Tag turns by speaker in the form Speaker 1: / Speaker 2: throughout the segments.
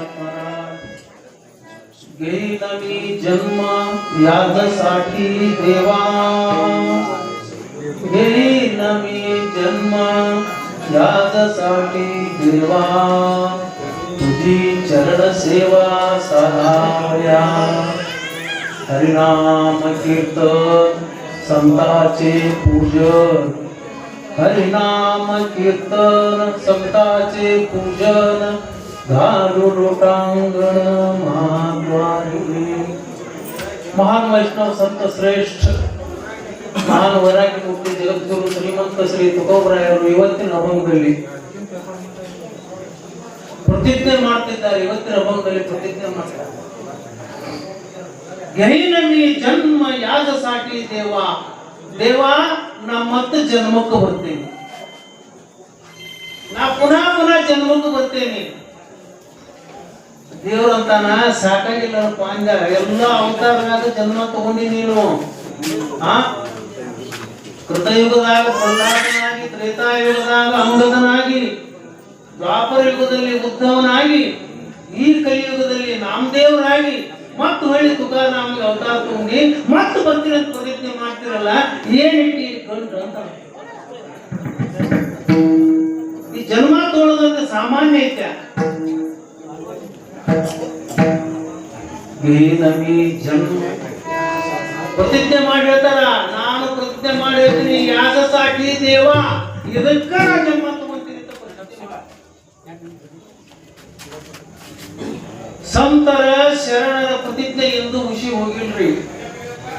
Speaker 1: महाराज घेईन मी जन्म देवा. घेईन मी जन्म यागसाठी देवा तुझी चरण सेवा सहाव्या हरिनाम कीर्तन संताचे पूजन हरिनाम कीर्तन संताचे पूजन. ಮಹಾನ್ वैष्णव ಸಂತ ಶ್ರೇಷ್ಠ. महान ವರಾಗಿ ಮುಕ್ತಿ ಜಗದ್ಗುರು ಶ್ರೀಮಂತ ಶ್ರೀ ತುಕೋಬರಾಯರು ಇವತ್ತಿನ ಅಭಂಗದಲ್ಲಿ. ಪ್ರತಿಜ್ಞೆ ಮಾಡ್ತಿದ್ದಾರೆ, ಇವತ್ತಿನ ಅಭಂಗದಲ್ಲಿ ಪ್ರತಿಜ್ಞೆ ಮಾಡ್ತಾರೆ. ಗಹಿನಲ್ಲಿ ಜನ್ಮ ಯಾಗ ಸಾಟಿ ದೇವ. ದೇವ, ನಾ ಮತ್ತೆ ಜನ್ಮಕ್ಕೆ ಬರ್ತೇನೆ. ನಾ ಪುನಃ ಪುನಃ ಜನ್ಮಕ್ಕೆ ಬರ್ತೇನೆ. ದೇವ್ರಂತಾನ ಸಾಕಾಗಿಲ್ಲ ಅಂದ ಎಲ್ಲ ಅವತಾರದಾಗ ಜನ್ಮ ತಗೊಂಡಿ ನೀನು. ಆ? ಕೃತಯುಗದಾಗ ಪ್ರಹ್ಲಾದನಾಗಿ ತ್ರೇತಾಯುಗದಾಗ ಅಂಗದನಾಗಿ ದ್ವಾಪರ ಯುಗದಲ್ಲಿ ಉದ್ಧವನಾಗಿ ಈ ಕಲಿಯುಗದಲ್ಲಿ ನಾಮದೇವರಾಗಿ, ಮತ್ತು ಹೊಳ್ಳಿ ತುಕಾರಾಮಿಗೆ ಅವತಾರ ತಗೊಂಡಿ, ಮತ್ತೆ ಬರ್ತೀರ ಅಂತ ಪ್ರತಿಜ್ಞೆ ಮಾಡ್ತಿರಲ್ಲ ಏನಿಟ್ಟಿ ಈ ಅಂತ? ಈ ಜನ್ಮ ತೋಳದಂತೆ ಸಾಮಾನ್ಯ ಐತೆ. ಪ್ರತಿಜ್ಞೆ ಮಾಡಿ ಹೇಳ್ತಾರ ನಾನು ಪ್ರತಿಜ್ಞೆ ಮಾಡಿರ್ತೀನಿ. ಯಾಗ ಸಾಕಿ ದೇವ? ಇದಕ್ಕ. ಸಂತರ ಶರಣರ ಪ್ರತಿಜ್ಞೆ ಎಂದು ಹುಷಿ ಹೋಗಿಲ್ರಿ.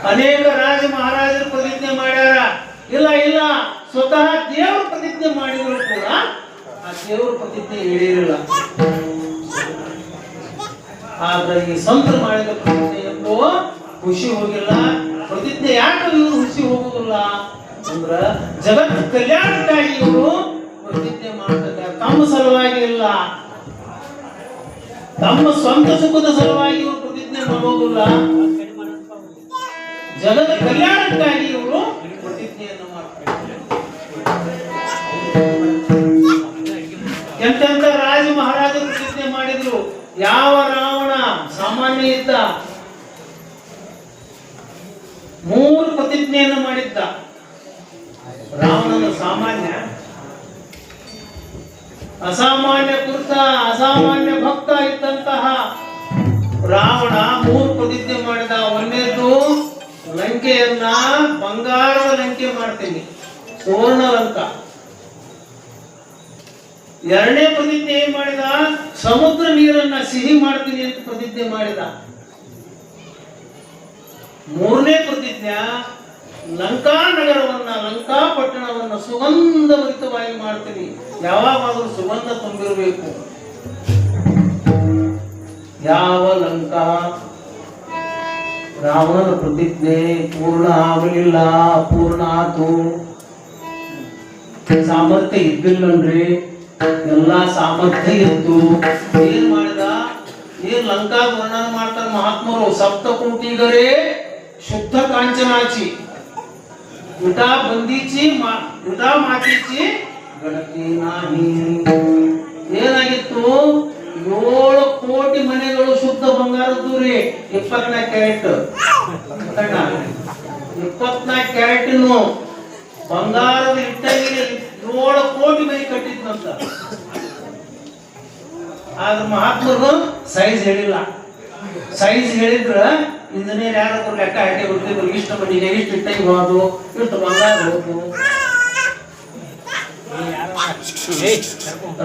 Speaker 1: ಅನೇಕ ರಾಜ ಮಹಾರಾಜರು ಪ್ರತಿಜ್ಞೆ ಮಾಡ್ಯಾರ. ಇಲ್ಲ ಇಲ್ಲ. ಸ್ವತಃ ದೇವರು ಪ್ರತಿಜ್ಞೆ ಮಾಡಿದ್ರು ಕೂಡ ಆ ದೇವರ ಪ್ರತಿಜ್ಞೆ ಹೇಳಿರಲಿಲ್ಲ ಆದ್ರೆ ಈ ಸಂತರು ಮಾಡಿದ ಪ್ರತಿಜ್ಞೆ ಎಂದು ಖುಷಿ ಹೋಗಿಲ್ಲ, ಪ್ರತಿಜ್ಞೆ ಯಾಕೆ ಇವರು ಖುಷಿ ಹೋಗುದಿಲ್ಲ ಅಂದ್ರ ಜಗತ್ ಕಲ್ಯಾಣಕ್ಕಾಗಿ ಇವರು ಪ್ರತಿಜ್ಞೆ ಮಾಡ್ತಾರೆ ತಮ್ಮ ಸಲುವಾಗಿ ಇಲ್ಲ. ತಮ್ಮ ಸ್ವಂತ ಸುಖದ ಸಲುವಾಗಿ ಇವರು ಪ್ರತಿಜ್ಞೆ ಮಾಡೋದಿಲ್ಲ ಜಗದ ಕಲ್ಯಾಣಕ್ಕಾಗಿ ಇವರು ಪ್ರತಿಜ್ಞೆಯನ್ನು ಮಾಡ್ತಾರೆ. ಎಂತೆಂತ ರಾಜ ಮಹಾರಾಜರು ಪ್ರತಿಜ್ಞೆ ಮಾಡಿದ್ರು? ಯಾವ ರಾವಣ ಸಾಮಾನ್ಯ ಇದ್ದ? ಮೂರು ಪ್ರತಿಜ್ಞೆಯನ್ನು ಮಾಡಿದ್ದ. ರಾವಣನ ಸಾಮಾನ್ಯ. ಅಸಾಮಾನ್ಯ ಕುರ್ತ, ಅಸಾಮಾನ್ಯ ಭಕ್ತ ಇದ್ದಂತಹ ರಾವಣ ಮೂರು ಪ್ರತಿಜ್ಞೆ ಮಾಡಿದ. ಒಂದೇದು ಲಂಕೆಯನ್ನ ಬಂಗಾರದ ಲಂಕೆ ಮಾಡ್ತೀನಿ. ಸುವರ್ಣ ಲಂಕ ಎರಡನೇ ಪ್ರತಿಜ್ಞೆ ಏನ್ ಮಾಡಿದ? ಸಮುದ್ರ ನೀರನ್ನ ಸಿಹಿ ಮಾಡ್ತೀನಿ ಅಂತ ಪ್ರತಿಜ್ಞೆ ಮಾಡಿದ. ಮೂರನೇ ಪ್ರತಿಜ್ಞೆ, ಲಂಕಾ ನಗರವನ್ನ, ಲಂಕಾ ಪಟ್ಟಣವನ್ನ ಸುಗಂಧಭರಿತವಾಗಿ ಮಾಡ್ತೀನಿ. ಯಾವಾಗಲೂ ಸುಗಂಧ ತುಂಬಿರಬೇಕು. ಯಾವ ಲಂಕಾ? ರಾವಣನ ಪ್ರತಿಜ್ಞೆ ಪೂರ್ಣ ಆಗಲಿಲ್ಲ ಅಪೂರ್ಣ ಆತು. ಸಾಮರ್ಥ್ಯ ಇದ್ದಿಲ್ಲನ್ರಿ. ಎಲ್ಲಾ ಸಾಮರ್ಥ್ಯ ಇತ್ತು ಏನ್ ಮಾಡಿದ? ಏನ್ ಲಂಕಾ ವರ್ಣನ ಮಾಡ್ತಾರ ಮಹಾತ್ಮರು? ಸಪ್ತ ಕುಂಟಿಗರೇ ಶುದ್ಧ ಕಾಂಚನಾಚಿ. ಉಟಾ ಬಂದೀಚಿ ಉಟಾ ಮಾತೀಚಿ ಗಣತಿ ಏನಾಗಿತ್ತು? ಏಳು ಕೋಟಿ ಮನೆಗಳು ಶುದ್ಧ ಬಂಗಾರದ್ದು ರೀ. ಇಪ್ಪತ್ನಾಲ್ಕು ಕ್ಯಾರೆಟ್. ಇಪ್ಪತ್ನಾಲ್ಕು. ಕ್ಯಾರೆಟ್ ಬಂಗಾರದ ಇಟ್ಟಂಗಿಲ್ಲ ಏಳು ಕೋಟಿ ಮೈ ಕಟ್ಟಿದ್ನಂತ. ಆದ್ರೆ ಮಹಾತ್ಮರು ಸೈಜ್ ಹೇಳಿಲ್ಲ. ಸೈಜ್ ಹೇಳಿದ್ರ ಇಂಜಿನಿಯರ್ ಯಾರಾದ್ರೂ ಲೆಕ್ಕ ಹಾಕಿ ಬಿಡ್ತಿದ್ರು ಇಷ್ಟು ಬಂದಿದೆ ಇಷ್ಟು ಟೈಮ್ ಹೋದು, ಇಷ್ಟು ಬಂಗಾರ ಹೋದು.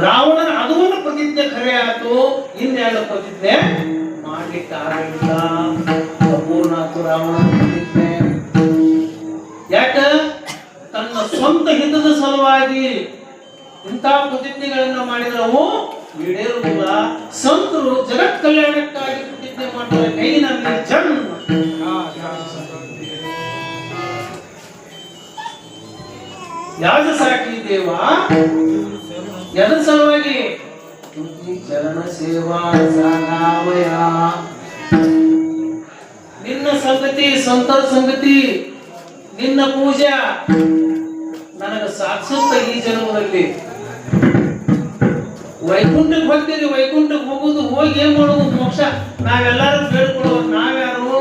Speaker 1: ರಾವಣನ ಅದು ಒಂದು ಪ್ರತಿಜ್ಞೆ ಖರೆ ಆಯ್ತು. ಇನ್ನೆರಡು ಪ್ರತಿಜ್ಞೆ? ಮಾಡ್ಲಿಕ್ಕೆ ಆಗಿಲ್ಲ ಪೂರ್ಣ ಆಯ್ತು ಸ್ವಂತ ಹಿತದ ಸಲುವಾಗಿ ಇಂಥ ಪ್ರತಿಜ್ಞೆಗಳನ್ನ ಮಾಡಿದವು. ಈಡೇರುವುದಿಲ್ಲ. ಸಂತರು ಜಗತ್ ಕಲ್ಯಾಣಕ್ಕಾಗಿ ಪ್ರತಿಜ್ಞೆ ಮಾಡ್ತಾರೆ. ಕೈ ನಮಗೆ ಜನ್ಮ ಯಾವ್ದು ಸಾಕಿ ದೇವ. ಎದ್ರ ಸಲುವಾಗಿ? ಚರಣ ಸೇವಾ ನಿನ್ನ ಸಂಗತಿ ಸಂತರ ಸಂಗತಿ ನಿನ್ನ ಪೂಜಾ. ನನಗ ಸಾಧಿಸುತ್ತ ಈ ಜನ್ಮದಲ್ಲಿ ವೈಕುಂಠಕ್ಕೆ ಹೋಗ್ತೀರಿ, ವೈಕುಂಠಕ್ಕೆ ಹೋಗುದು, ಹೋಗಿ ಏನ್ ಮಾಡೋದು ಮೋಕ್ಷ? ನಾವೆಲ್ಲರೂ ಬೇಡ್ಕೊಳ್ಳೋರು ನಾವ್ಯಾರು?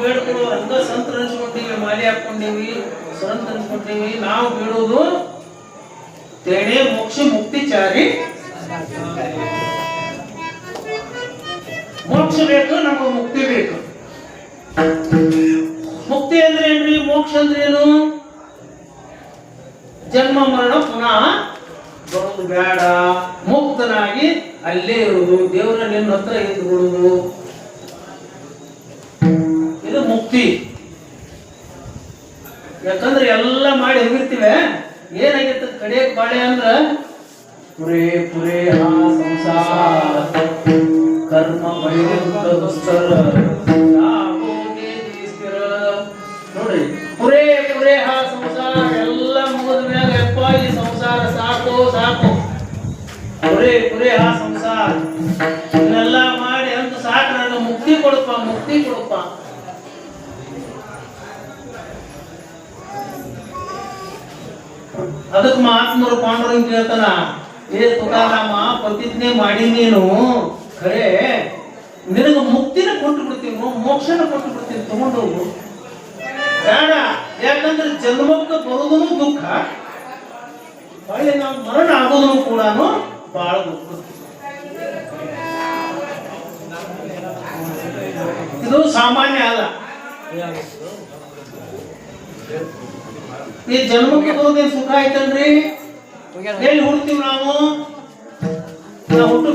Speaker 1: ಬೇಡ್ಕೊಳ್ಳೋ ಹಂಗ ಸಂತ ಅನ್ಸ್ಕೊಂಡೀವಿ ಮಾಲೆ ಹಾಕೊಂಡೀವಿ ಸಂತ ಅನ್ಸ್ಕೊಂಡೀವಿ ನಾವು ಬೇಡೋದು ತೆಣೆ, ಮೋಕ್ಷ ಮುಕ್ತಿ ಚಾರಿ ಮೋಕ್ಷ ಬೇಕು ನಾವು ಮುಕ್ತಿ ಬೇಕು. ಮುಕ್ತಿ ಅಂದ್ರೆ ಏನ್ರಿ? ಮೋಕ್ಷ ಅಂದ್ರೆ ಏನು? ಜನ್ಮ ಮರಣ ಪುನಃ ಬರೋದು ಬೇಡ. ಮುಕ್ತನಾಗಿ ಅಲ್ಲೇ ಇರುವುದು ದೇವರ ನಿನ್ನ ಹತ್ರ ಇದ್ದುಕೊಳ್ಳುವುದು ಇದು ಮುಕ್ತಿ. ಯಾಕಂದ್ರೆ ಎಲ್ಲ ಮಾಡಿ ಹೋಗಿರ್ತೀವಿ? ಏನಾಗಿತ್ತು ಕಡೆ ಬಾಳೆ ಅಂದ್ರ ಪುರೇ ಪುರೇ ಆ ಸಂಸಾರ ಕರ್ಮ ಬೈರುದ್ಧ ದುಸ್ತರ. ನೋಡ್ರಿ ಪುರೇ ಸಾಕು ಸಾಕು. ಕುರಿ ಕುರಿ ಆ ಸಂಸಾರ. ಇದನ್ನೆಲ್ಲ ಮಾಡಿ ಅಂತ ಸಾಕು ನನಗೆ ಮುಕ್ತಿ ಕೊಡಪ್ಪ ಮುಕ್ತಿ ಕೊಡಪ್ಪ ಅದಕ್ಕೆ ಮಹಾತ್ಮರು ಪಾಂಡುರಂಗ ಹೇಳ್ತಾನ ಏ ತುಕಾರಾಮ, ಪ್ರತಿಜ್ಞೆ ಮಾಡಿ ನೀನು, ಖರೆ, ನಿನಗೆ ಮುಕ್ತಿನ ಕೊಟ್ಟು ಬಿಡ್ತೀನಿ ಮೋಕ್ಷನ ಕೊಟ್ಟು ಬಿಡ್ತೀನಿ ತಗೊಂಡು ಬೇಡ. ಯಾಕಂದ್ರೆ ಜನ್ಮಕ್ಕೆ ಬರೋದೂ ದುಃಖ ಹೊಳ್ಳಿ ನಾವು ಮರಣ ಆಗೋದನ್ನು ಕೂಡ ಬಹಳ ಇದು ಸಾಮಾನ್ಯ ಅಲ್ಲ. ಈ ಜನ್ಮಕ್ಕೆ ಬರೋದೇ ಸುಖ ಆಯ್ತಲ್ರಿ? ಎಲ್ಲಿ ಹುಡ್ತೀವಿ ನಾವು? ನಾವು ಹುಟ್ಟು